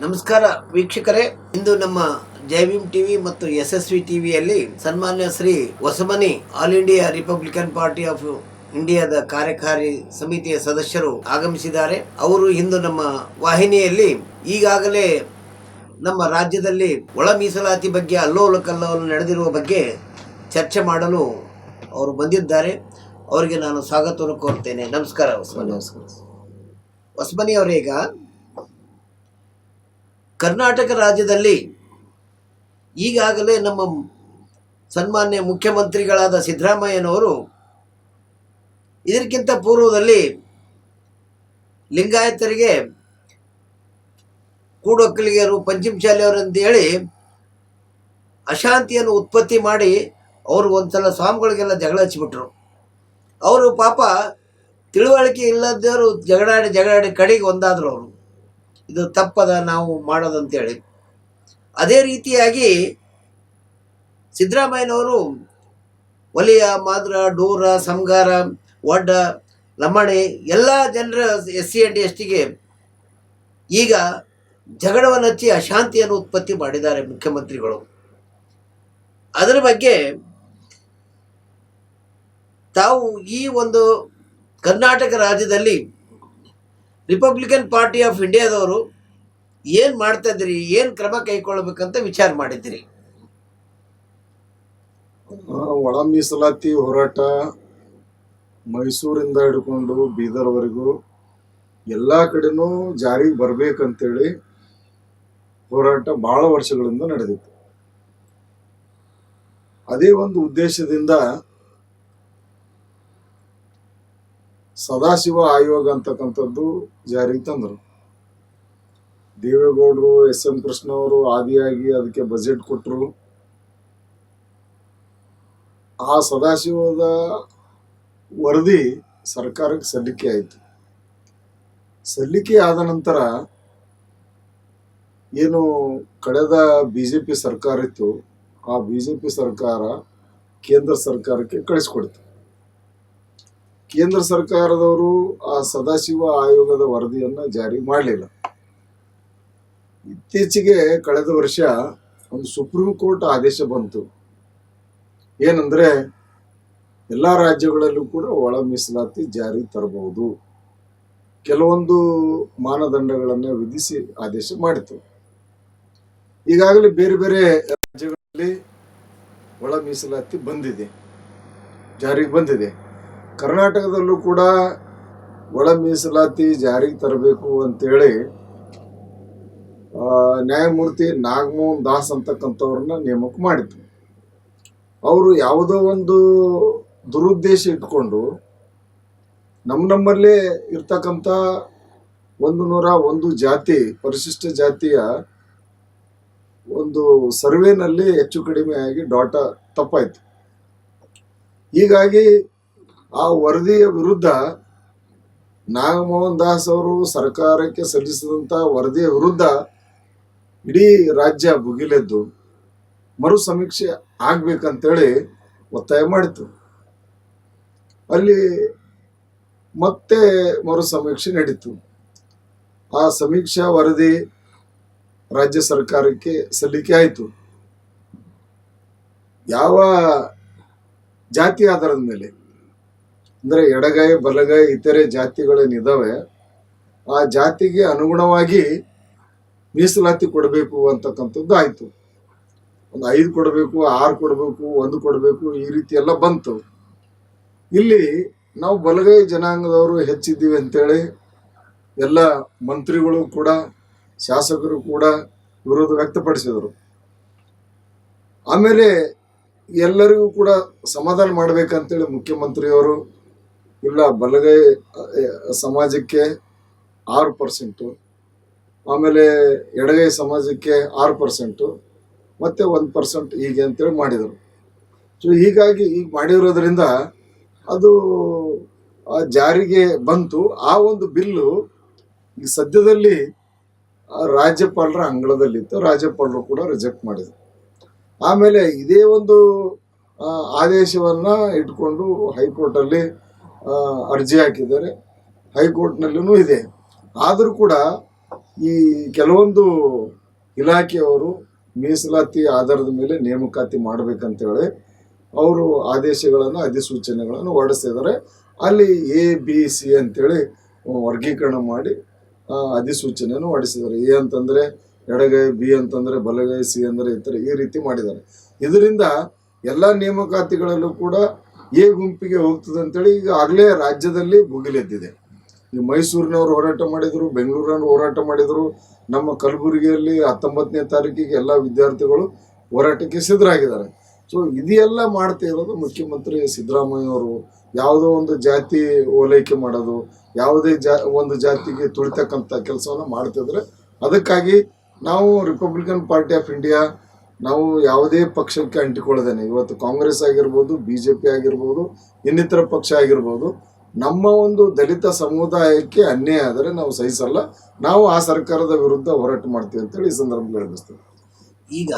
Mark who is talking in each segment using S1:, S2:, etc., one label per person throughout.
S1: ನಮಸ್ಕಾರ ವೀಕ್ಷಕರೇ. ಇಂದು ನಮ್ಮ ಜೈವಿಮ್ ಟಿವಿ ಮತ್ತು ಯಶಸ್ವಿ ಟಿವಿಯಲ್ಲಿ ಸನ್ಮಾನ್ಯ Shri Hosamani all India Republican party of ಇಂಡಿಯಾದ ಕಾರ್ಯಕಾರಿ ಸಮಿತಿಯ ಸದಸ್ಯರು ಆಗಮಿಸಿದ್ದಾರೆ. ಅವರು ಇಂದು ನಮ್ಮ ವಾಹಿನಿಯಲ್ಲಿ ಈಗಾಗಲೇ ನಮ್ಮ ರಾಜ್ಯದಲ್ಲಿ ಒಳ ಮೀಸಲಾತಿ ಬಗ್ಗೆ ಅಲ್ಲೋಲ ಕಲ್ಲೋಲ ನಡೆದಿರುವ ಬಗ್ಗೆ ಚರ್ಚೆ ಮಾಡಲು ಅವರು ಬಂದಿದ್ದಾರೆ. ಅವರಿಗೆ ನಾನು ಸ್ವಾಗತವನ್ನು ಕೋರ್ತೇನೆ ನಮಸ್ಕಾರ ಹೊಸಮನಿ. ಹೊಸಮನಿ ಅವರೀಗ ಕರ್ನಾಟಕ ರಾಜ್ಯದಲ್ಲಿ ಈಗಾಗಲೇ ನಮ್ಮ ಸನ್ಮಾನ್ಯ ಮುಖ್ಯಮಂತ್ರಿಗಳಾದ ಸಿದ್ದರಾಮಯ್ಯನವರು ಇದಕ್ಕಿಂತ ಪೂರ್ವದಲ್ಲಿ ಲಿಂಗಾಯತರಿಗೆ ಕೂಡೊಕ್ಕಲಿಗರು, ಪಂಚಮ ಶಾಲೆಯವರು ಅಂತೇಳಿ ಅಶಾಂತಿಯನ್ನು ಉತ್ಪತ್ತಿ ಮಾಡಿ ಅವರು ಒಂದ್ಸಲ ಸ್ವಾಮಿಗಳಿಗೆಲ್ಲ ಜಗಳ ಹಚ್ಚಿಬಿಟ್ರು. ಅವರು ಪಾಪ ತಿಳುವಳಿಕೆ ಇಲ್ಲದವರು ಜಗಳಾಡಿ ಜಗಳಾಡಿ ಕಡೆಗೆ ಒಂದಾದ್ರು ಅವರು. ಇದು ತಪ್ಪದ ನಾವು ಮಾಡೋದಂತೇಳಿ. ಅದೇ ರೀತಿಯಾಗಿ ಸಿದ್ದರಾಮಯ್ಯನವರು ಒಲಿಯ, ಮಾದ್ರ, ಡೂರ, ಸಂಗಾರ ಒಡ್ಡ ಲಮ್ಮಣಿ ಎಲ್ಲ ಜನರ ಎಸ್ ಸಿ ಡಿ ಎಸ್ ಟಿಗೆ ಈಗ ಜಗಳವನ್ನು ಹಚ್ಚಿ ಅಶಾಂತಿಯನ್ನು ಉತ್ಪತ್ತಿ ಮಾಡಿದ್ದಾರೆ ಮುಖ್ಯಮಂತ್ರಿಗಳು. ಅದರ ಬಗ್ಗೆ ತಾವು ಈ ಒಂದು ಕರ್ನಾಟಕ ರಾಜ್ಯದಲ್ಲಿ ರಿಪಬ್ಲಿಕನ್ ಪಾರ್ಟಿ ಆಫ್ ಇಂಡಿಯಾದವರು ಏನು ಮಾಡ್ತಾ ಇದ್ರಿ ಏನು ಕ್ರಮ ಕೈಗೊಳ್ಬೇಕಂತ ವಿಚಾರ
S2: ಮಾಡಿದ್ರಿ ಒಳ ಮೀಸಲಾತಿ ಹೋರಾಟ ಮೈಸೂರಿಂದ ಹಿಡ್ಕೊಂಡು ಬೀದರ್ವರೆಗೂ ಎಲ್ಲ ಕಡೆನೂ ಜಾರಿಗೆ ಬರ್ಬೇಕಂತೇಳಿ ಹೋರಾಟ ಬಹಳ ವರ್ಷಗಳಿಂದ ನಡೆದಿತ್ತು. ಅದೇ ಒಂದು ಉದ್ದೇಶದಿಂದ ಸದಾಶಿವ ಆಯೋಗ ಅಂತಕ್ಕಂಥದ್ದು ಜಾರಿಗೆ ತಂದರು. ದೇವೇಗೌಡರು, ಎಸ್ ಎಂ ಕೃಷ್ಣ ಅವರು ಆದಿಯಾಗಿ ಅದಕ್ಕೆ ಬಜೆಟ್ ಕೊಟ್ಟರು ಆ ಸದಾಶಿವದ ವರದಿ ಸರ್ಕಾರಕ್ಕೆ ಸಲ್ಲಿಕೆ ಆಯಿತು. ಸಲ್ಲಿಕೆ ಆದ ನಂತರ ಏನು ಕಳೆದ ಬಿ ಜೆ ಪಿ ಸರ್ಕಾರ ಇತ್ತು, ಆ ಬಿ ಜೆ ಪಿ ಸರ್ಕಾರ ಕೇಂದ್ರ ಸರ್ಕಾರಕ್ಕೆ ಕಳಿಸ್ಕೊಡ್ತು. ಕೇಂದ್ರ ಸರ್ಕಾರದವರು ಆ ಸದಾಶಿವ ಆಯೋಗದ ವರದಿಯನ್ನು ಜಾರಿ ಮಾಡಲಿಲ್ಲ. ಇತ್ತೀಚೆಗೆ ಕಳೆದ ವರ್ಷ ಒಂದು ಸುಪ್ರೀಂ ಕೋರ್ಟ್ ಆದೇಶ ಬಂತು. ಏನಂದ್ರೆ ಎಲ್ಲ ರಾಜ್ಯಗಳಲ್ಲೂ ಕೂಡ ಒಳ ಮೀಸಲಾತಿ ಜಾರಿ ತರಬಹುದು. ಕೆಲವೊಂದು ಮಾನದಂಡಗಳನ್ನು ವಿಧಿಸಿ ಆದೇಶ ಮಾಡಿತು. ಈಗಾಗಲೇ ಬೇರೆ ಬೇರೆ ರಾಜ್ಯಗಳಲ್ಲಿ ಒಳ ಮೀಸಲಾತಿ ಬಂದಿದೆ, ಜಾರಿಗೆ ಬಂದಿದೆ. ಕರ್ನಾಟಕದಲ್ಲೂ ಕೂಡ ಒಳ ಮೀಸಲಾತಿ ಜಾರಿಗೆ ತರಬೇಕು ಅಂತೇಳಿ ನ್ಯಾಯಮೂರ್ತಿ ನಾಗಮೋಹನ್ ದಾಸ್ ಅಂತಕ್ಕಂಥವ್ರನ್ನ ನೇಮಕ ಮಾಡಿದ್ರು. ಅವರು ಯಾವುದೋ ಒಂದು ದುರುದ್ದೇಶ ಇಟ್ಕೊಂಡು ನಮ್ಮ ನಮ್ಮಲ್ಲೇ ಇರ್ತಕ್ಕಂಥ ಒಂದು ನೂರ ಒಂದು ಜಾತಿ, ಪರಿಶಿಷ್ಟ ಜಾತಿಯ ಒಂದು ಸರ್ವೇನಲ್ಲಿ ಹೆಚ್ಚು ಕಡಿಮೆ ಆಗಿ ಡಾಟಾ ತಪ್ಪಾಯಿತು. ಹೀಗಾಗಿ ಆ ವರದಿಯ ವಿರುದ್ಧ ನಾಗಮೋಹನ್ ದಾಸ್ ಅವರು ಸರ್ಕಾರಕ್ಕೆ ಸಲ್ಲಿಸಿದಂಥ ವರದಿಯ ವಿರುದ್ಧ ಇಡೀ ರಾಜ್ಯ ಭುಗಿಲೆದ್ದು ಮರು ಸಮೀಕ್ಷೆ ಆಗ್ಬೇಕಂತೇಳಿ ಒತ್ತಾಯ ಮಾಡಿತು ಅಲ್ಲಿ ಮತ್ತೆ ಮರು ಸಮೀಕ್ಷೆ ನಡೀತು. ಆ ಸಮೀಕ್ಷಾ ವರದಿ ರಾಜ್ಯ ಸರ್ಕಾರಕ್ಕೆ ಸಲ್ಲಿಕೆ ಆಯಿತು. ಯಾವ ಜಾತಿ ಆಧಾರದ ಮೇಲೆ ಅಂದರೆ ಎಡಗೈ, ಬಲಗೈ ಇತರೆ ಜಾತಿಗಳೇನಿದ್ದಾವೆ ಆ ಜಾತಿಗೆ ಅನುಗುಣವಾಗಿ ಮೀಸಲಾತಿ ಕೊಡಬೇಕು ಅಂತಕ್ಕಂಥದ್ದು ಆಯಿತು. ಒಂದು ಐದು ಕೊಡಬೇಕು, ಆರು ಕೊಡಬೇಕು, ಒಂದು ಕೊಡಬೇಕು, ಈ ರೀತಿ ಎಲ್ಲ ಬಂತು. ಇಲ್ಲಿ ನಾವು ಬಲಗೈ ಜನಾಂಗದವರು ಹೆಚ್ಚಿದ್ದೀವಿ ಅಂತೇಳಿ ಎಲ್ಲ ಮಂತ್ರಿಗಳು ಕೂಡ, ಶಾಸಕರು ಕೂಡ ವಿರೋಧ ವ್ಯಕ್ತಪಡಿಸಿದರು. ಆಮೇಲೆ ಎಲ್ಲರಿಗೂ ಕೂಡ ಸಮಾಧಾನ ಮಾಡಬೇಕಂತೇಳಿ ಮುಖ್ಯಮಂತ್ರಿಯವರು ಇಲ್ಲ, ಬಲಗೈ ಸಮಾಜಕ್ಕೆ ಆರು ಪರ್ಸೆಂಟು, ಆಮೇಲೆ ಎಡಗೈ ಸಮಾಜಕ್ಕೆ ಆರು ಪರ್ಸೆಂಟು, ಮತ್ತೆ ಒಂದು ಪರ್ಸೆಂಟ್ ಹೀಗೆ ಅಂತೇಳಿ ಮಾಡಿದರು. ಸೊ ಹೀಗಾಗಿ ಈಗ ಮಾಡಿರೋದ್ರಿಂದ ಅದು ಜಾರಿಗೆ ಬಂತು. ಆ ಒಂದು ಬಿಲ್ಲು ಈಗ ಸದ್ಯದಲ್ಲಿ ರಾಜ್ಯಪಾಲರ ಅಂಗಳದಲ್ಲಿತ್ತು. ರಾಜ್ಯಪಾಲರು ಕೂಡ ರಿಜೆಕ್ಟ್ ಮಾಡಿದರು. ಆಮೇಲೆ ಇದೇ ಒಂದು ಆದೇಶವನ್ನು ಇಟ್ಕೊಂಡು ಹೈಕೋರ್ಟಲ್ಲಿ ಅರ್ಜಿ ಹಾಕಿದ್ದಾರೆ. ಹೈಕೋರ್ಟ್ನಲ್ಲೂ ಇದೆ. ಆದರೂ ಕೂಡ ಈ ಕೆಲವೊಂದು ಇಲಾಖೆಯವರು ಮೀಸಲಾತಿ ಆಧಾರದ ಮೇಲೆ ನೇಮಕಾತಿ ಮಾಡಬೇಕಂತೇಳಿ ಅವರು ಆದೇಶಗಳನ್ನು, ಅಧಿಸೂಚನೆಗಳನ್ನು ಹೊರಡಿಸ್ತಿದ್ದಾರೆ ಅಲ್ಲಿ ಎ, ಬಿ, ಸಿ ಅಂತೇಳಿ ವರ್ಗೀಕರಣ ಮಾಡಿ ಅಧಿಸೂಚನೆಯನ್ನು ಹೊರಡಿಸಿದ್ದಾರೆ. ಎ ಅಂತಂದರೆ ಎಡಗೈ, ಬಿ ಅಂತಂದರೆ ಬಲಗೈ, ಸಿ ಅಂದರೆ ಈ ಈ ರೀತಿ ಮಾಡಿದ್ದಾರೆ. ಇದರಿಂದ ಎಲ್ಲ ನೇಮಕಾತಿಗಳಲ್ಲೂ ಕೂಡ ಎ ಗುಂಪಿಗೆ ಹೋಗ್ತದೆ ಅಂತೇಳಿ ಈಗ ಆಗಲೇ ರಾಜ್ಯದಲ್ಲಿ ಭುಗಿಲೆದ್ದಿದೆ ಈ ಮೈಸೂರಿನವರು ಹೋರಾಟ ಮಾಡಿದರು ಬೆಂಗಳೂರಿನವರು ಹೋರಾಟ ಮಾಡಿದರು, ನಮ್ಮ ಕಲಬುರಗಿಯಲ್ಲಿ ಹತ್ತೊಂಬತ್ತನೇ ತಾರೀಕಿಗೆ ಎಲ್ಲ ವಿದ್ಯಾರ್ಥಿಗಳು ಹೋರಾಟಕ್ಕೆ ಸಿದ್ಧರಾಗಿದ್ದಾರೆ. ಸೊ ಇದೆಲ್ಲ ಮಾಡ್ತಾ ಇರೋದು ಮುಖ್ಯಮಂತ್ರಿ ಸಿದ್ದರಾಮಯ್ಯವರು. ಯಾವುದೋ ಒಂದು ಜಾತಿ ಓಲೈಕೆ ಮಾಡೋದು, ಯಾವುದೇ ಜಾ, ಒಂದು ಜಾತಿಗೆ ತುಳಿತಕ್ಕಂಥ ಕೆಲಸವನ್ನು ಮಾಡ್ತಿದ್ರೆ ಅದಕ್ಕಾಗಿ ನಾವು ರಿಪಬ್ಲಿಕನ್ ಪಾರ್ಟಿ ಆಫ್ ಇಂಡಿಯಾ ನಾವು ಯಾವುದೇ ಪಕ್ಷಕ್ಕೆ ಅಂಟಿಕೊಳ್ಳದೇನೆ. ಇವತ್ತು ಕಾಂಗ್ರೆಸ್ ಆಗಿರ್ಬೋದು ಬಿ ಜೆ ಪಿ ಆಗಿರ್ಬೋದು, ಇನ್ನಿತರ ಪಕ್ಷ ಆಗಿರ್ಬೋದು, ನಮ್ಮ ಒಂದು ದಲಿತ ಸಮುದಾಯಕ್ಕೆ ಅನ್ಯಾಯ ಆದರೆ ನಾವು ಸಹಿಸಲ್ಲ. ನಾವು ಆ ಸರ್ಕಾರದ ವಿರುದ್ಧ ಹೋರಾಟ ಮಾಡ್ತೀವಿ ಅಂತೇಳಿ ಈ ಸಂದರ್ಭದಲ್ಲಿ ಹೇಳಿಸ್ತೇವೆ
S1: ಈಗ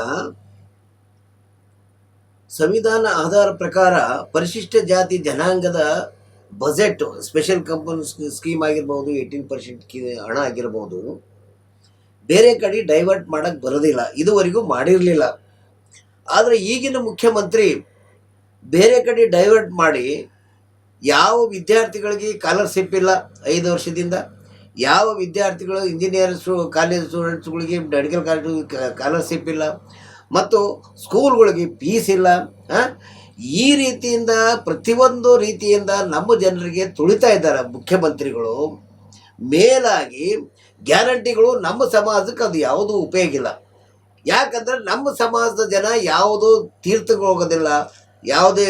S1: ಸಂವಿಧಾನ ಆಧಾರ ಪ್ರಕಾರ ಪರಿಶಿಷ್ಟ ಜಾತಿ ಜನಾಂಗದ ಬಜೆಟ್ ಸ್ಪೆಷಲ್ ಕಂಪನಿ ಸ್ಕೀಮ್ ಆಗಿರ್ಬೋದು ಏಯ್ಟೀನ್ ಪರ್ಸೆಂಟ್ ಹಣ ಆಗಿರ್ಬೋದು ಬೇರೆ ಕಡೆ ಡೈವರ್ಟ್ ಮಾಡಕ್ಕೆ ಬರೋದಿಲ್ಲ. ಇದುವರೆಗೂ ಮಾಡಿರಲಿಲ್ಲ. ಆದರೆ ಈಗಿನ ಮುಖ್ಯಮಂತ್ರಿ ಬೇರೆ ಕಡೆ ಡೈವರ್ಟ್ ಮಾಡಿ ಯಾವ ವಿದ್ಯಾರ್ಥಿಗಳಿಗೆ ಸ್ಕಾಲರ್ಶಿಪ್ ಇಲ್ಲ ಐದು ವರ್ಷದಿಂದ, ಯಾವ ವಿದ್ಯಾರ್ಥಿಗಳು ಇಂಜಿನಿಯರ್ಸ್ ಕಾಲೇಜ್ ಸ್ಟೂಡೆಂಟ್ಸ್ಗಳಿಗೆ ಮೆಡಿಕಲ್ ಕಾಲೇಜು ಸ್ಕಾಲರ್ಶಿಪ್ ಇಲ್ಲ, ಮತ್ತು ಸ್ಕೂಲ್ಗಳಿಗೆ ಫೀಸ್ ಇಲ್ಲ ಈ ರೀತಿಯಿಂದ ಪ್ರತಿಯೊಂದು ರೀತಿಯಿಂದ ನಮ್ಮ ಜನರಿಗೆ ತುಳಿತಾ ಇದ್ದಾರೆ ಮುಖ್ಯಮಂತ್ರಿಗಳು. ಮೇಲಾಗಿ ಗ್ಯಾರಂಟಿಗಳು ನಮ್ಮ ಸಮಾಜಕ್ಕೆ ಅದು ಯಾವುದೂ ಉಪಯೋಗ ಇಲ್ಲ. ಯಾಕಂದ್ರೆ ನಮ್ಮ ಸಮಾಜದ ಜನ ಯಾವುದು ತೀರ್ಥಕ್ಕೆ ಹೋಗೋದಿಲ್ಲ, ಯಾವುದೇ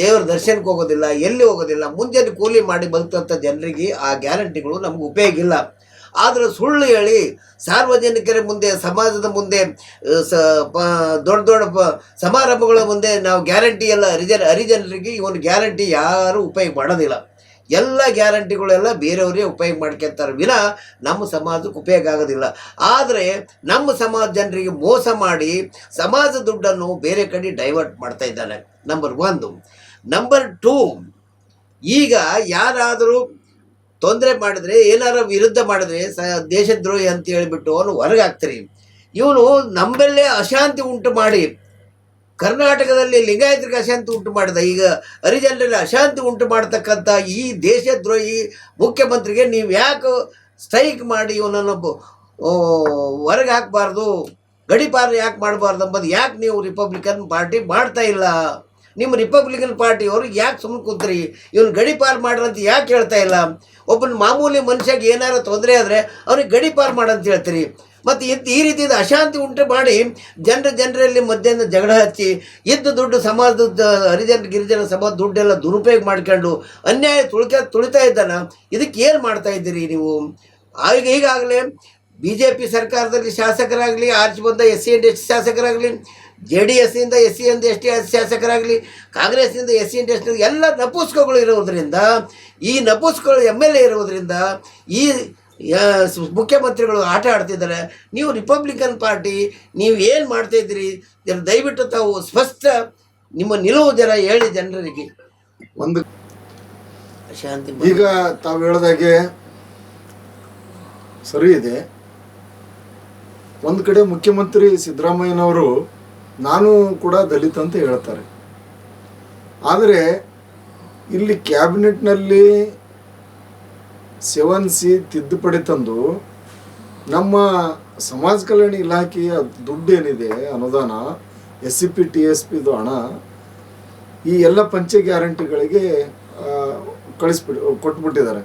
S1: ದೇವರ ದರ್ಶನಕ್ಕೆ ಹೋಗೋದಿಲ್ಲ, ಎಲ್ಲಿ ಹೋಗೋದಿಲ್ಲ, ಮುಂಜಾನೆ ಕೂಲಿ ಮಾಡಿ ಬದುಕಂಥ ಜನರಿಗೆ ಆ ಗ್ಯಾರಂಟಿಗಳು ನಮ್ಗೆ ಉಪಯೋಗ ಇಲ್ಲ. ಆದರೆ ಸುಳ್ಳು ಹೇಳಿ ಸಾರ್ವಜನಿಕರ ಮುಂದೆ, ಸಮಾಜದ ಮುಂದೆ ಸ, ಪ, ದೊಡ್ಡ ದೊಡ್ಡ ಪ, ಸಮಾರಂಭಗಳ ಮುಂದೆ ನಾವು ಗ್ಯಾರಂಟಿ ಎಲ್ಲ ಹರಿಜನ ಹರಿಜನರಿಗೆ ಇವನು ಗ್ಯಾರಂಟಿ ಯಾರೂ ಉಪಯೋಗ ಮಾಡೋದಿಲ್ಲ. ಎಲ್ಲ ಗ್ಯಾರಂಟಿಗಳೆಲ್ಲ ಬೇರೆಯವರೇ ಉಪಯೋಗ ಮಾಡ್ಕೊತಾರೆ ವಿನ ನಮ್ಮ ಸಮಾಜಕ್ಕೆ ಉಪಯೋಗ ಆಗೋದಿಲ್ಲ. ಆದರೆ ನಮ್ಮ ಸಮಾಜ ಜನರಿಗೆ ಮೋಸ ಮಾಡಿ ಸಮಾಜ ದುಡ್ಡನ್ನು ಬೇರೆ ಕಡೆ ಡೈವರ್ಟ್ ಮಾಡ್ತಾ ಇದ್ದಾನೆ ನಂಬರ್ ಒಂದು. ನಂಬರ್ ಟೂ ಈಗ ಯಾರಾದರೂ ತೊಂದರೆ ಮಾಡಿದ್ರೆ ಏನಾರ ವಿರುದ್ಧ ಮಾಡಿದ್ರೆ, ಸ ದೇಶದ್ರೋಹಿ ಅಂತ ಹೇಳಿಬಿಟ್ಟು ಅವನು ಹೊರಗಾಗ್ತೀರಿ ಇವನು ನಮ್ಮಲ್ಲೇ ಅಶಾಂತಿ ಉಂಟು ಮಾಡಿ ಕರ್ನಾಟಕದಲ್ಲಿ ಲಿಂಗಾಯತರಿಗೆ ಅಶಾಂತಿ ಉಂಟು ಮಾಡಿದ, ಈಗ ಹರಿಜನರಲ್ಲಿ ಅಶಾಂತಿ ಉಂಟು ಮಾಡತಕ್ಕಂಥ ಈ ದೇಶದ್ರೋಹಿ ಮುಖ್ಯಮಂತ್ರಿಗೆ ನೀವು ಯಾಕೆ ಸ್ಟ್ರೈಕ್ ಮಾಡಿ ಇವನನ್ನು ಹೊರಗೆ ಹಾಕಬಾರ್ದು ಗಡಿಪಾರ ಯಾಕೆ ಮಾಡಬಾರ್ದು ಅಂಬೋದು ಯಾಕೆ ನೀವು ರಿಪಬ್ಲಿಕನ್ ಪಾರ್ಟಿ ಮಾಡ್ತಾ ಇಲ್ಲ? ನಿಮ್ಮ ರಿಪಬ್ಲಿಕನ್ ಪಾರ್ಟಿ ಅವ್ರಿಗೆ ಯಾಕೆ ಸುಮ್ಮನೆ ಕೂತ್ರಿ? ಇವನು ಗಡಿಪಾರು ಮಾಡ್ರಂತ ಯಾಕೆ ಹೇಳ್ತಾ ಇಲ್ಲ? ಒಬ್ಬನ ಮಾಮೂಲಿ ಮನುಷ್ಯಗೆ ಏನಾರ ತೊಂದರೆ ಆದರೆ ಅವ್ರಿಗೆ ಗಡಿಪಾರು ಮಾಡಂತ ಹೇಳ್ತೀರಿ. ಮತ್ತು ಎದ್ದು ಈ ರೀತಿಯಿಂದ ಅಶಾಂತಿ ಉಂಟು ಮಾಡಿ ಜನರ ಜನರಲ್ಲಿ ಮಧ್ಯಾಹ್ನ ಜಗಳ ಹಚ್ಚಿ, ಇದ್ದ ದುಡ್ಡು ಸಮಾಜದ ಹರಿಜನ ಗಿರಿಜನ ಸಮಾಜ ದುಡ್ಡೆಲ್ಲ ದುರುಪಯೋಗ ಮಾಡ್ಕೊಂಡು ಅನ್ಯಾಯ ತುಳಿಕ, ತುಳಿತಾ ಇದ್ದಾನ, ಇದಕ್ಕೆ ಏನು ಮಾಡ್ತಾ ಇದ್ದೀರಿ ನೀವು? ಆಗ ಈಗಾಗಲೇ ಬಿ ಜೆ ಪಿ ಸರ್ಕಾರದಲ್ಲಿ ಶಾಸಕರಾಗಲಿ, ಆರ್ಚ್ ಬಂದ ಎಸ್ ಸಿ ಎಂಡ್ ಎಸ್ ಶಾಸಕರಾಗಲಿ, J D ಎಸ್ಸಿಂದ S C and S T ಶಾಸಕರಾಗಲಿ ಕಾಂಗ್ರೆಸ್ನಿಂದ ಎಸ್ ಸಿ ಎಂಡ್ ಎಸ್ ಎಲ್ಲ ನಪುಸ್ಕಗಳು ಇರೋದರಿಂದ, ಈ ನಪುಸ್ಕಗಳು ಎಂ ಎಲ್ ಎ ಇರೋದ್ರಿಂದ, ಈ ಮುಖ್ಯಮಂತ್ರಿಗಳು ಆಟ ಆಡ್ತಿದ್ದಾರೆ. ನೀವು ರಿಪಬ್ಲಿಕನ್ ಪಾರ್ಟಿ ನೀವು ಏನು ಮಾಡ್ತಾ ಜರ ದಯವಿಟ್ಟು ತಾವು ಸ್ಪಷ್ಟ ನಿಮ್ಮ ನಿಲುವು ಜನ ಹೇಳಿ ಜನರಿಗೆ.
S2: ಒಂದು
S1: ಶಾಂತಿ
S2: ಈಗ ತಾವು ಹೇಳ್ದಾಗೆ ಸರಿ ಇದೆ. ಒಂದು ಕಡೆ ಮುಖ್ಯಮಂತ್ರಿ ಸಿದ್ದರಾಮಯ್ಯನವರು ನಾನು ಕೂಡ ದಲಿತ ಅಂತ ಹೇಳ್ತಾರೆ. ಆದರೆ ಇಲ್ಲಿ ಕ್ಯಾಬಿನೆಟ್ನಲ್ಲಿ ಸೆವೆನ್ ಸಿ ತಿದ್ದುಪಡಿ ತಂದು ನಮ್ಮ ಸಮಾಜ ಕಲ್ಯಾಣ ಇಲಾಖೆಯ ದುಡ್ಡು ಏನಿದೆ ಅನುದಾನ S C P T S ಪಿದು ಹಣ ಈ ಎಲ್ಲ ಪಂಚ ಗ್ಯಾರಂಟಿಗಳಿಗೆ ಕಳಿಸ್ಬಿಟ್ಟು ಕೊಟ್ಬಿಟ್ಟಿದ್ದಾರೆ.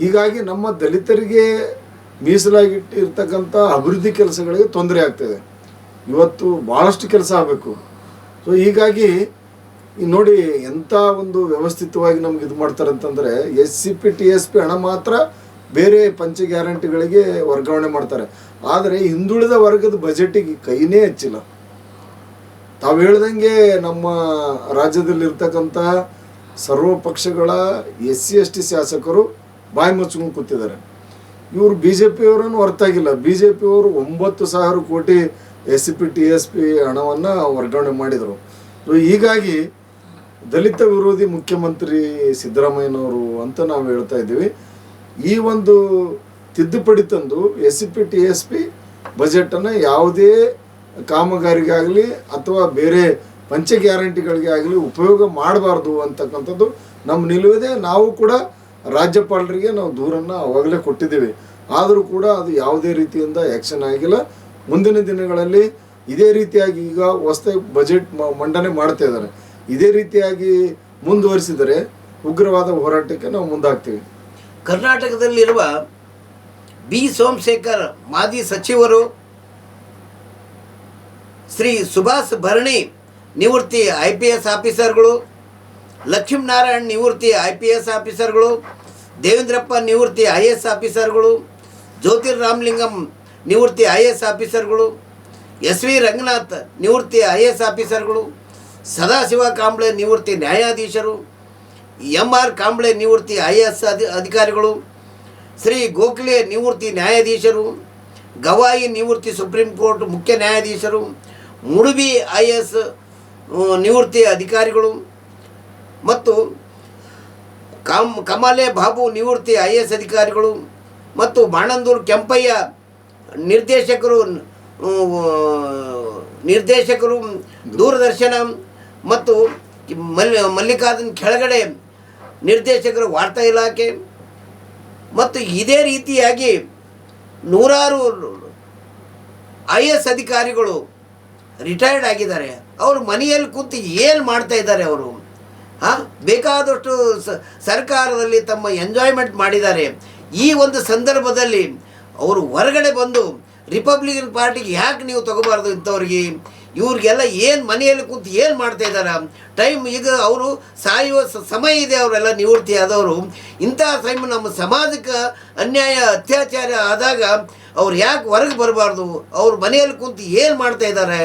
S2: ಹೀಗಾಗಿ ನಮ್ಮ ದಲಿತರಿಗೆ ಮೀಸಲಾಗಿಟ್ಟಿರ್ತಕ್ಕಂಥ ಅಭಿವೃದ್ಧಿ ಕೆಲಸಗಳಿಗೆ ತೊಂದರೆ ಆಗ್ತದೆ. ಇವತ್ತು ಭಾಳಷ್ಟು ಕೆಲಸ ಆಗಬೇಕು. ಸೊ ಹೀಗಾಗಿ ನೋಡಿ ಎಂಥ ಒಂದು ವ್ಯವಸ್ಥಿತವಾಗಿ ನಮ್ಗೆ ಇದು ಮಾಡ್ತಾರೆ ಅಂತಂದರೆ S C P T S P ಹಣ ಮಾತ್ರ ಬೇರೆ ಪಂಚ ಗ್ಯಾರಂಟಿಗಳಿಗೆ ವರ್ಗಾವಣೆ ಮಾಡ್ತಾರೆ. ಆದರೆ ಹಿಂದುಳಿದ ವರ್ಗದ ಬಜೆಟಿಗೆ ಕೈನೇ ಹೆಚ್ಚಿಲ್ಲ. ತಾವು ಹೇಳ್ದಂಗೆ ನಮ್ಮ ರಾಜ್ಯದಲ್ಲಿರ್ತಕ್ಕಂಥ ಸರ್ವ ಪಕ್ಷಗಳ ಎಸ್ ಸಿ ಎಸ್ ಟಿ ಶಾಸಕರು ಬಾಯಿ ಮುಚ್ಕೊಂಡು ಕೂತಿದ್ದಾರೆ. ಇವರು ಬಿ ಜೆ ಪಿಯವರನ್ನು ಹೊರತಾಗಿಲ್ಲ. ಬಿ ಜೆ ಪಿಯವರು ಒಂಬತ್ತು ಸಾವಿರ ಕೋಟಿ S C P T S P ಹಣವನ್ನು ವರ್ಗಾವಣೆ ಮಾಡಿದರು. ಸೊ ಹೀಗಾಗಿ ದಲಿತ ವಿರೋಧಿ ಮುಖ್ಯಮಂತ್ರಿ ಸಿದ್ದರಾಮಯ್ಯನವರು ಅಂತ ನಾವು ಹೇಳ್ತಾ ಇದ್ದೀವಿ. ಈ ಒಂದು ತಿದ್ದುಪಡಿ ತಂದು S C P T S P ಬಜೆಟನ್ನು ಯಾವುದೇ ಕಾಮಗಾರಿಗಾಗಲಿ ಅಥವಾ ಬೇರೆ ಪಂಚ ಗ್ಯಾರಂಟಿಗಳಿಗೆ ಆಗಲಿ ಉಪಯೋಗ ಮಾಡಬಾರ್ದು ಅಂತಕ್ಕಂಥದ್ದು ನಮ್ಮ ನಿಲುವಿದೆ. ನಾವು ಕೂಡ ರಾಜ್ಯಪಾಲರಿಗೆ ನಾವು ದೂರನ್ನು ಅವಾಗಲೇ ಕೊಟ್ಟಿದ್ದೀವಿ. ಆದರೂ ಕೂಡ ಅದು ಯಾವುದೇ ರೀತಿಯಿಂದ ಆ್ಯಕ್ಷನ್ ಆಗಿಲ್ಲ. ಮುಂದಿನ ದಿನಗಳಲ್ಲಿ ಇದೇ ರೀತಿಯಾಗಿ ಈಗ ಹೊಸದಾಗಿ ಬಜೆಟ್ ಮಂಡನೆ ಮಾಡ್ತಾ ಇದೇ ರೀತಿಯಾಗಿ ಮುಂದುವರಿಸಿದರೆ ಉಗ್ರವಾದ ಹೋರಾಟಕ್ಕೆ ನಾವು ಮುಂದಾಗ್ತೀವಿ.
S1: ಕರ್ನಾಟಕದಲ್ಲಿರುವ ಬಿ ಸೋಮಶೇಖರ್ ಮಾಜಿ ಸಚಿವರು ಶ್ರೀ ಸುಭಾಷ್ ಭರಣಿ ನಿವೃತ್ತಿ ಐ ಪಿ ಎಸ್ ಆಫೀಸರ್ಗಳು ಲಕ್ಷ್ಮೀನಾರಾಯಣ್ ನಿವೃತ್ತಿ ಐ ಪಿ ಎಸ್ ಆಫೀಸರ್ಗಳು, ದೇವೇಂದ್ರಪ್ಪ ನಿವೃತ್ತಿ ಐ ಎಸ್ ಆಫೀಸರ್ಗಳು ಜ್ಯೋತಿರ್ ರಾಮಲಿಂಗಂ ನಿವೃತ್ತಿ ಐ ಎಸ್ ಆಫೀಸರ್ಗಳು, ಎಸ್ ವಿ ರಂಗನಾಥ್ ನಿವೃತ್ತಿ ಐ ಎಸ್ ಆಫೀಸರ್ಗಳು ಸದಾಶಿವ ಕಾಂಬ್ಳೆ ನಿವೃತ್ತಿ ನ್ಯಾಯಾಧೀಶರು ಎಂ ಆರ್ ಕಾಂಬ್ಳೆ ನಿವೃತ್ತಿ ಐ ಎಸ್ ಅಧಿ, ಅಧಿಕಾರಿಗಳು, ಶ್ರೀ ಗೋಖಲೆ ನಿವೃತ್ತಿ ನ್ಯಾಯಾಧೀಶರು, ಗವಾಯಿ ನಿವೃತ್ತಿ ಸುಪ್ರೀಂ ಕೋರ್ಟ್ ಮುಖ್ಯ ನ್ಯಾಯಾಧೀಶರು, ಮುಡುಬಿ ಐ ಎಸ್ ನಿವೃತ್ತಿ ಅಧಿಕಾರಿಗಳು ಮತ್ತು ಕಾಮ್ ಕಮಾಲೆ ಬಾಬು ನಿವೃತ್ತಿ ಐ ಎಸ್ ಅಧಿಕಾರಿಗಳು ಮತ್ತು ಬಾಣಂದೂರು ಕೆಂಪಯ್ಯ ನಿರ್ದೇಶಕರು ನಿರ್ದೇಶಕರು, ದೂರದರ್ಶನ ಮತ್ತು ಮಲ್ ಮಲ್ಲಿಕಾರ್ಜುನ್ ಕೆಳಗಡೆ ನಿರ್ದೇಶಕರು ವಾರ್ತಾ ಇಲಾಖೆ ಮತ್ತು ಇದೇ ರೀತಿಯಾಗಿ ನೂರಾರು ಐ ಎಸ್ ಅಧಿಕಾರಿಗಳು ರಿಟೈರ್ಡ್ ಆಗಿದ್ದಾರೆ. ಅವರು ಮನೆಯಲ್ಲಿ ಕೂತು ಏನು ಮಾಡ್ತಾ ಇದ್ದಾರೆ ಅವರು? ಹಾಂ? ಬೇಕಾದಷ್ಟು ಸರ್ಕಾರದಲ್ಲಿ ತಮ್ಮ ಎಂಜಾಯ್ಮೆಂಟ್ ಮಾಡಿದ್ದಾರೆ. ಈ ಒಂದು ಸಂದರ್ಭದಲ್ಲಿ ಅವರು ಹೊರಗಡೆ ಬಂದು ರಿಪಬ್ಲಿಕನ್ ಪಾರ್ಟಿಗೆ ಯಾಕೆ ನೀವು ತಗೋಬಾರ್ದು ಇಂಥವ್ರಿಗೆ? ಇವ್ರಿಗೆಲ್ಲ ಏನು ಮನೆಯಲ್ಲಿ ಕೂತು ಏನು ಮಾಡ್ತಾ ಇದ್ದಾರೆ? ಟೈಮ್ ಈಗ ಅವರು ಸಾಯುವ ಸಮಯ ಇದೆ, ಅವರೆಲ್ಲ ನಿವೃತ್ತಿ ಆದವರು. ಇಂಥ ಟೈಮ್ ನಮ್ಮ ಸಮಾಜಕ್ಕೆ ಅನ್ಯಾಯ, ಅತ್ಯಾಚಾರ ಆದಾಗ ಅವ್ರು ಯಾಕೆ ಹೊರಗೆ ಬರಬಾರ್ದು? ಅವ್ರ ಮನೆಯಲ್ಲಿ ಕೂತು ಏನು ಮಾಡ್ತಾ ಇದ್ದಾರೆ?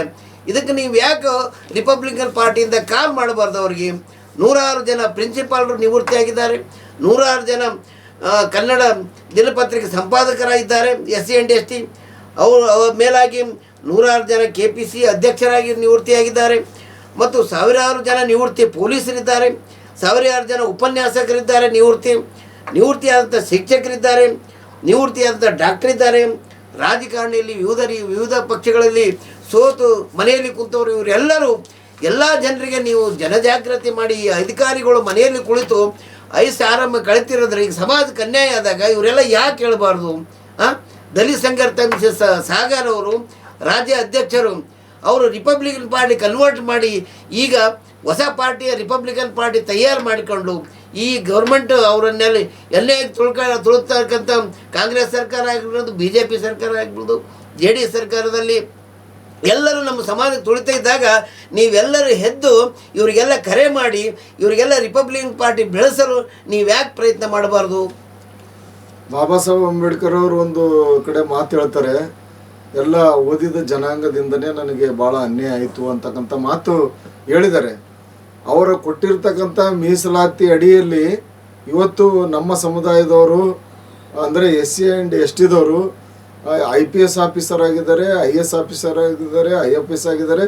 S1: ಇದಕ್ಕೆ ನೀವು ಯಾಕೆ ರಿಪಬ್ಲಿಕನ್ ಪಾರ್ಟಿಯಿಂದ ಕಾಲ್ ಮಾಡಬಾರ್ದು ಅವ್ರಿಗೆ? ನೂರಾರು ಜನ ಪ್ರಿನ್ಸಿಪಾಲ್ರು ನಿವೃತ್ತಿಯಾಗಿದ್ದಾರೆ ನೂರಾರು ಜನ ಕನ್ನಡ ದಿನಪತ್ರಿಕೆ ಸಂಪಾದಕರಾಗಿದ್ದಾರೆ S C and S T. ಅವರು ಅವರ ಮೇಲಾಗಿ ನೂರಾರು ಜನ ಕೆ ಪಿ ಸಿ ಅಧ್ಯಕ್ಷರಾಗಿ ನಿವೃತ್ತಿಯಾಗಿದ್ದಾರೆ ಮತ್ತು ಸಾವಿರಾರು ಜನ ನಿವೃತ್ತಿ ಪೊಲೀಸರಿದ್ದಾರೆ, ಸಾವಿರಾರು ಜನ ಉಪನ್ಯಾಸಕರಿದ್ದಾರೆ ನಿವೃತ್ತಿ, ನಿವೃತ್ತಿಯಾದಂಥ ಶಿಕ್ಷಕರಿದ್ದಾರೆ, ನಿವೃತ್ತಿಯಾದಂಥ ಡಾಕ್ಟರ್ ಇದ್ದಾರೆ ರಾಜಕಾರಣಿಯಲ್ಲಿ ವಿವಿಧ ವಿವಿಧ ಪಕ್ಷಗಳಲ್ಲಿ ಸೋತು ಮನೆಯಲ್ಲಿ ಕುಂತವರು ಇವರೆಲ್ಲರೂ ಎಲ್ಲ ಜನರಿಗೆ ನೀವು ಜನಜಾಗೃತಿ ಮಾಡಿ ಈ ಅಧಿಕಾರಿಗಳು ಮನೆಯಲ್ಲಿ ಕುಳಿತು ಐಸ್ ಆರಂಭ ಕಳಿತಿರೋದ್ರೆ, ಈಗ ಸಮಾಜಕ್ಕೆ ಅನ್ಯಾಯ ಆದಾಗ ಇವರೆಲ್ಲ ಯಾಕೆ ಹೇಳಬಾರ್ದು? ಹಾಂ ದಲಿತ ಸಂಘರ್ಷ ಸಾಗರ್ ಅವರು ರಾಜ್ಯ ಅಧ್ಯಕ್ಷರು, ಅವರು ರಿಪಬ್ಲಿಕನ್ ಪಾರ್ಟಿ ಕನ್ವರ್ಟ್ ಮಾಡಿ ಈಗ ಹೊಸ ಪಾರ್ಟಿಯ ರಿಪಬ್ಲಿಕನ್ ಪಾರ್ಟಿ ತಯಾರು ಮಾಡಿಕೊಂಡು ಈ ಗೌರ್ಮೆಂಟ್ ಅವರನ್ನೆಲ್ಲ ಎಲ್ಲೇ ತುಳ್ಕ ತುಳುತ್ತಕ್ಕಂಥ ಕಾಂಗ್ರೆಸ್ ಸರ್ಕಾರ ಆಗಿರ್ಬೋದು ಬಿ ಜೆ ಪಿ ಸರ್ಕಾರ ಆಗಿರ್ಬೋದು ಜೆ ಡಿ ಎಸ್ ಸರ್ಕಾರದಲ್ಲಿ ಎಲ್ಲರೂ ನಮ್ಮ ಸಮಾಜಕ್ಕೆ ತುಳಿತಾ ಇದ್ದಾಗ ನೀವೆಲ್ಲರೂ ಹೆದ್ದು ಇವರಿಗೆಲ್ಲ ಕರೆ ಮಾಡಿ, ಇವರಿಗೆಲ್ಲ ರಿಪಬ್ಲಿಕನ್ ಪಾರ್ಟಿ ಬೆಳೆಸಲು ನೀವು ಯಾಕೆ ಪ್ರಯತ್ನ ಮಾಡಬಾರ್ದು?
S2: ಬಾಬಾ ಸಾಹೇಬ್ ಅಂಬೇಡ್ಕರ್ ಅವರು ಒಂದು ಕಡೆ ಮಾತು ಹೇಳ್ತಾರೆ ಎಲ್ಲ ಓದಿದ ಜನಾಂಗದಿಂದನೇ ನನಗೆ ಭಾಳ ಅನ್ಯಾಯ ಆಯಿತು ಅಂತಕ್ಕಂಥ ಮಾತು ಹೇಳಿದ್ದಾರೆ. ಅವರು ಕೊಟ್ಟಿರ್ತಕ್ಕಂಥ ಮೀಸಲಾತಿ ಅಡಿಯಲ್ಲಿ ಇವತ್ತು ನಮ್ಮ ಸಮುದಾಯದವರು, ಅಂದರೆ ಎಸ್ ಸಿ ಆ್ಯಂಡ್ ಎಸ್ ಟಿದವರು ಐ ಪಿ ಎಸ್ ಆಫೀಸರ್ ಆಗಿದ್ದಾರೆ, ಐ ಎಸ್ ಆಫೀಸರ್ ಆಗಿದ್ದಾರೆ, ಐ ಎಫ್ ಎಸ್ ಆಗಿದ್ದಾರೆ.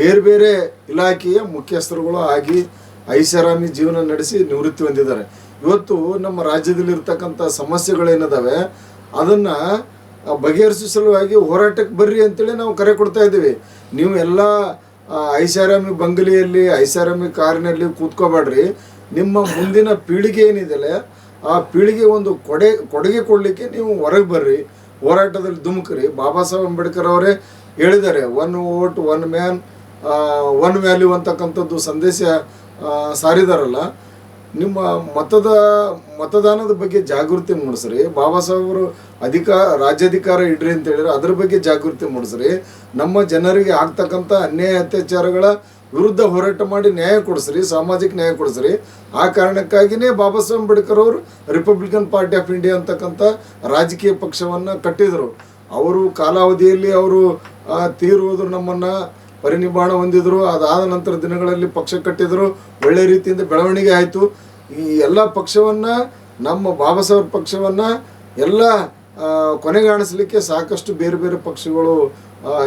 S2: ಬೇರೆ ಬೇರೆ ಇಲಾಖೆಯ ಮುಖ್ಯಸ್ಥರುಗಳು ಆಗಿ ಐಷಾರಾಮಿ ಜೀವನ ನಡೆಸಿ ನಿವೃತ್ತಿ ಹೊಂದಿದ್ದಾರೆ. ಇವತ್ತು ನಮ್ಮ ರಾಜ್ಯದಲ್ಲಿರ್ತಕ್ಕಂಥ ಸಮಸ್ಯೆಗಳೇನಿದಾವೆ, ಅದನ್ನು ಬಗೆಹರಿಸುವ ಸಲುವಾಗಿ ಹೋರಾಟಕ್ಕೆ ಬರ್ರಿ ಅಂತೇಳಿ ನಾವು ಕರೆ ಕೊಡ್ತಾ ಇದ್ದೀವಿ. ನೀವು ಎಲ್ಲ ಐಷಾರಾಮಿ ಬಂಗಲಿಯಲ್ಲಿ, ಐಷಾರಾಮಿ ಕಾರಿನಲ್ಲಿ ಕೂತ್ಕೋಬೇಡ್ರಿ. ನಿಮ್ಮ ಮುಂದಿನ ಪೀಳಿಗೆ ಏನಿದೆಯಲ್ಲ ಆ ಪೀಳಿಗೆ ಒಂದು ಕೊಡೆ, ಕೊಡುಗೆ ಕೊಡಲಿಕ್ಕೆ ನೀವು ಹೊರಗೆ ಬರ್ರಿ. ಹೋರಾಟದಲ್ಲಿ ಧುಮುಕ್ರಿ. ಬಾಬಾ ಸಾಹೇಬ್ ಅಂಬೇಡ್ಕರ್ ಅವರೇ ಹೇಳಿದ್ದಾರೆ one vote one man one value ಅಂತಕ್ಕಂಥದ್ದು ಸಂದೇಶ ಸಾರಿದಾರಲ್ಲ. ನಿಮ್ಮ ಮತದ, ಮತದಾನದ ಬಗ್ಗೆ ಜಾಗೃತಿ ಮೂಡಿಸ್ರಿ. ಬಾಬಾ ಸಾಹೇಬರು ಅಧಿಕಾರ ರಾಜ್ಯಾಧಿಕಾರ ಇಡ್ರಿ ಅಂತ ಹೇಳಿದ್ರೆ ಅದ್ರ ಬಗ್ಗೆ ಜಾಗೃತಿ ಮೂಡಿಸ್ರಿ. ನಮ್ಮ ಜನರಿಗೆ ಆಗ್ತಕ್ಕಂಥ ಅನ್ಯಾಯ ಅತ್ಯಾಚಾರಗಳ ವಿರುದ್ಧ ಹೋರಾಟ ಮಾಡಿ ನ್ಯಾಯ ಕೊಡಿಸ್ರಿ, ಸಾಮಾಜಿಕ ನ್ಯಾಯ ಕೊಡಿಸ್ರಿ. ಆ ಕಾರಣಕ್ಕಾಗಿಯೇ ಬಾಬಾ ಸಾಹೇಬ್ ಅಂಬೇಡ್ಕರ್ ಅವರು ರಿಪಬ್ಲಿಕನ್ ಪಾರ್ಟಿ ಆಫ್ ಇಂಡಿಯಾ ಅಂತಕ್ಕಂಥ ರಾಜಕೀಯ ಪಕ್ಷವನ್ನು ಕಟ್ಟಿದರು. ಅವರು ಕಾಲಾವಧಿಯಲ್ಲಿ ಅವರು ತೀರುವುದು ನಮ್ಮನ್ನು ಪರಿನಿರ್ವಾಣ ಹೊಂದಿದ್ರು, ಅದಾದ ನಂತರ ದಿನಗಳಲ್ಲಿ ಪಕ್ಷ ಕಟ್ಟಿದ್ರು, ಒಳ್ಳೆ ರೀತಿಯಿಂದ ಬೆಳವಣಿಗೆ ಆಯಿತು. ಈ ಎಲ್ಲ ಪಕ್ಷವನ್ನು, ನಮ್ಮ ಬಾಬಾ ಸಾಹೇಬ್ ಪಕ್ಷವನ್ನು ಎಲ್ಲ ಕೊನೆಗಾಣಿಸ್ಲಿಕ್ಕೆ ಸಾಕಷ್ಟು ಬೇರೆ ಬೇರೆ ಪಕ್ಷಗಳು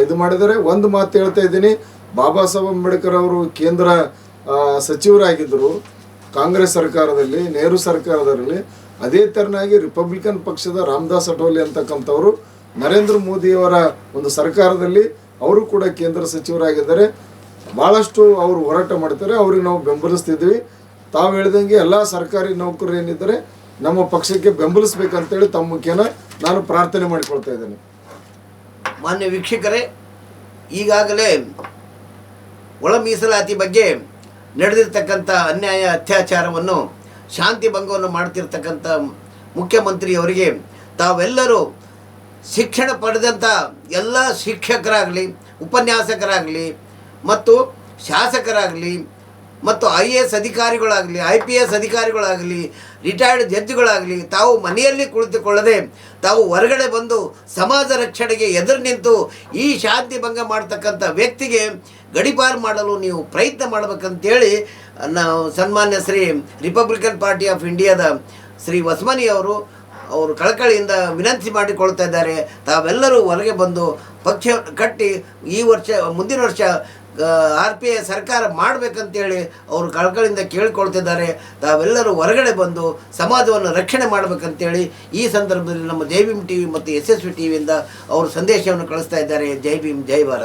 S2: ಇದು ಮಾಡಿದರೆ ಒಂದು ಮಾತು ಹೇಳ್ತಾ ಇದ್ದೀನಿ. ಬಾಬಾ ಸಾಹೇಬ್ ಅಂಬೇಡ್ಕರ್ ಅವರು ಕೇಂದ್ರ ಸಚಿವರಾಗಿದ್ದರು. ಕಾಂಗ್ರೆಸ್ ಸರ್ಕಾರದಲ್ಲಿ, ನೆಹರು ಸರ್ಕಾರದಲ್ಲಿ. ಅದೇ ತೆರನಾಗಿ ರಿಪಬ್ಲಿಕನ್ ಪಕ್ಷದ ರಾಮದಾಸ್ ಅಟೋಲಿ ಅಂತಕ್ಕಂಥವರು, ನರೇಂದ್ರ ಮೋದಿಯವರ ಒಂದು ಸರ್ಕಾರದಲ್ಲಿ ಅವರು ಕೂಡ ಕೇಂದ್ರ ಸಚಿವರಾಗಿದ್ದಾರೆ. ಭಾಳಷ್ಟು ಅವರು ಹೋರಾಟ ಮಾಡ್ತಾರೆ, ಅವ್ರಿಗೆ ನಾವು ಬೆಂಬಲಿಸ್ತಿದ್ವಿ ತಾವು ಹೇಳ್ದಂಗೆ ಎಲ್ಲ ಸರ್ಕಾರಿ ನೌಕರರು ಏನಿದ್ದಾರೆ, ನಮ್ಮ ಪಕ್ಷಕ್ಕೆ ಬೆಂಬಲಿಸ್ಬೇಕಂತೇಳಿ ತಮ್ಮ ಮುಖ್ಯನ ನಾನು ಪ್ರಾರ್ಥನೆ ಮಾಡಿಕೊಳ್ತಾ ಇದ್ದೇನೆ.
S1: ಮಾನ್ಯ ವೀಕ್ಷಕರೇ, ಈಗಾಗಲೇ ಒಳ ಮೀಸಲಾತಿ ಬಗ್ಗೆ ನಡೆದಿರ್ತಕ್ಕಂಥ ಅನ್ಯಾಯ ಅತ್ಯಾಚಾರವನ್ನು ಶಾಂತಿ ಭಂಗವನ್ನು ಮಾಡ್ತಿರ್ತಕ್ಕಂಥ ಮುಖ್ಯಮಂತ್ರಿಯವರಿಗೆ ತಾವೆಲ್ಲರೂ ಶಿಕ್ಷಣ ಪಡೆದಂಥ ಎಲ್ಲ ಶಿಕ್ಷಕರಾಗಲಿ, ಉಪನ್ಯಾಸಕರಾಗಲಿ, ಮತ್ತು ಶಾಸಕರಾಗಲಿ, ಮತ್ತು ಐ ಎ ಎಸ್ ಅಧಿಕಾರಿಗಳಾಗಲಿ, ಐ ಪಿ ಎಸ್ ಅಧಿಕಾರಿಗಳಾಗಲಿ, ರಿಟೈರ್ಡ್ ಜಡ್ಜ್ಗಳಾಗಲಿ, ತಾವು ಮನೆಯಲ್ಲಿ ಕುಳಿತುಕೊಳ್ಳದೆ, ತಾವು ಹೊರಗಡೆ ಬಂದು ಸಮಾಜ ರಕ್ಷಣೆಗೆ ಎದುರು ನಿಂತು ಈ ಶಾಂತಿ ಭಂಗ ಮಾಡ್ತಕ್ಕಂಥ ವ್ಯಕ್ತಿಗೆ ಗಡಿಪಾರು ಮಾಡಲು ನೀವು ಪ್ರಯತ್ನ ಮಾಡಬೇಕಂತೇಳಿ ನಾವು ಸನ್ಮಾನ್ಯ ಶ್ರೀ ರಿಪಬ್ಲಿಕನ್ ಪಾರ್ಟಿ ಆಫ್ ಇಂಡಿಯಾದ ಶ್ರೀ ವಸ್ಮನಿ ಅವರು ಅವರು ಕಳಕಳಿಯಿಂದ ವಿನಂತಿ ಮಾಡಿಕೊಳ್ತಾ ಇದ್ದಾರೆ. ತಾವೆಲ್ಲರೂ ಹೊರಗೆ ಬಂದು ಪಕ್ಷ ಕಟ್ಟಿ ಈ ವರ್ಷ, ಮುಂದಿನ ವರ್ಷ ಆರ್ ಪಿ ಐ ಸರ್ಕಾರ ಮಾಡಬೇಕಂತೇಳಿ ಅವರು ಕಳಕಳಿಯಿಂದ ಕೇಳಿಕೊಳ್ತಿದ್ದಾರೆ. ತಾವೆಲ್ಲರೂ ಹೊರಗಡೆ ಬಂದು ಸಮಾಜವನ್ನು ರಕ್ಷಣೆ ಮಾಡಬೇಕಂತೇಳಿ ಈ ಸಂದರ್ಭದಲ್ಲಿ ನಮ್ಮ ಜೈ ಭೀಮ್ ಟಿ ವಿ ಮತ್ತು ಎಸ್ ಎಸ್ ವಿ ಟಿ ವಿಯಿಂದ ಅವರು ಸಂದೇಶವನ್ನು ಕಳಿಸ್ತಾ ಇದ್ದಾರೆ. ಜೈ ಭೀಮ್, ಜೈ ಭಾರತ್.